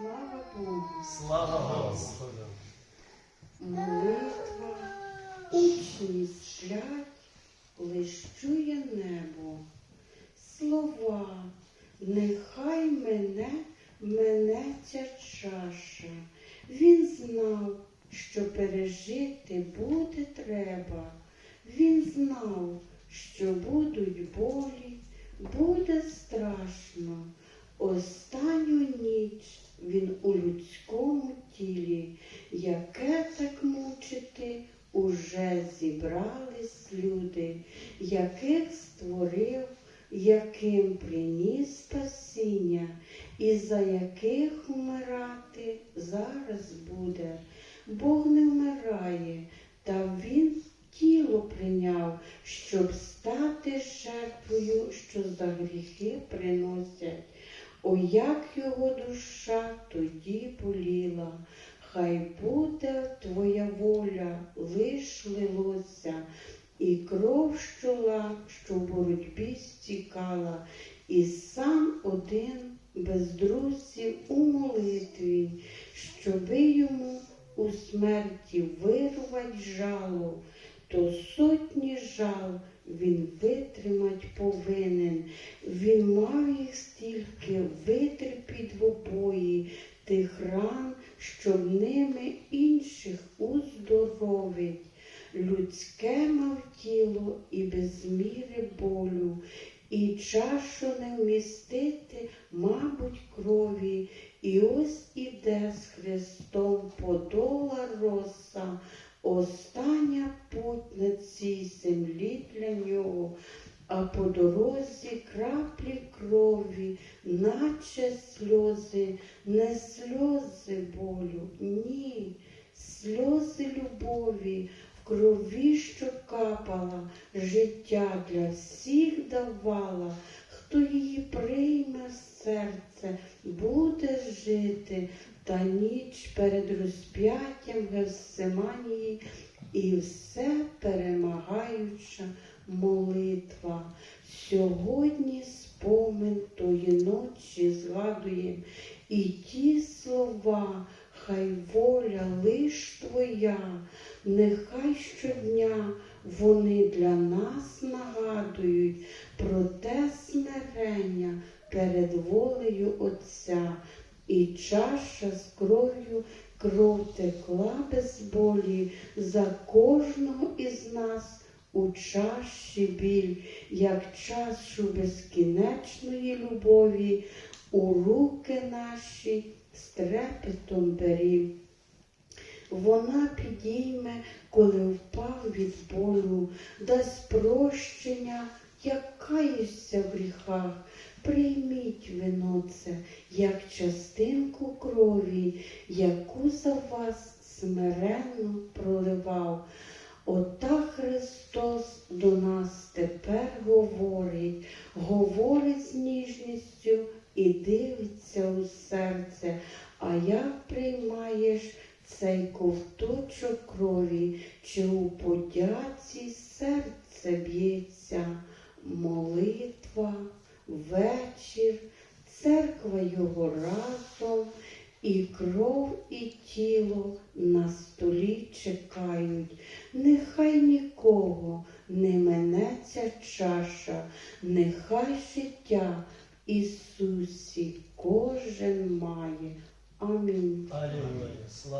Слава Богу. Слава Господу! Молитва, учні сплять, лиш чує небо. Слова, нехай мене менеться чаша. Він знав, що пережити буде треба. Він знав, що будуть болі, буде страшно. Останню ніч зібрались люди, яких створив, яким приніс спасіння, і за яких вмирати зараз буде. Бог не вмирає, та Він тіло прийняв, щоб стати жертвою, що за гріхи приносять. О, як його душа тоді боліла, хай кров щола, що в боротьбі стікала, і сам один без друзів у молитві, щоби йому у смерті вирвать жало, то сотні жал він витримать повинен. Він мав їх стільки витерпіть в обої тих ран, щоб ними інших уздоровить. Людське і без міри болю, і чашу не вмістити, мабуть, крові. І ось іде з Христом подола роса, остання путь на цій землі для нього, а по дорозі краплі крові, наче сльози, не сльози болю, ні, сльози любові, в крові, що капала, життя для всіх давала, хто її прийме серце, буде жити, та ніч перед розп'яттям Гевсиманії і все перемагаюча молитва. Сьогодні спомин тої ночі згадуєм, і ті слова, хай воля лиш твоя, нехай щодня вони для нас нагадують про те смирення перед волею Отця. І чаша з кров'ю кров текла без болі за кожного із нас у чаші біль, як чашу безкінечної любові, у руки наші з трепетом берів. Вона підійме, коли впав від болю, дасть прощення, як каєшся в гріхах. Прийміть вино це, як частинку крові, яку за вас смиренно проливав. Ота Христос до нас тепер говорить, говорить з ніжністю і дивиться у серце. А як приймаєш цей ковточок крові, чи у подяці серце б'ється, молитва, вечір, церква його разом, і кров, і тіло на столі чекають. Нехай нікого не минеться чаша, нехай життя Ісусі кожен має. Амінь. Алілуя! Слава!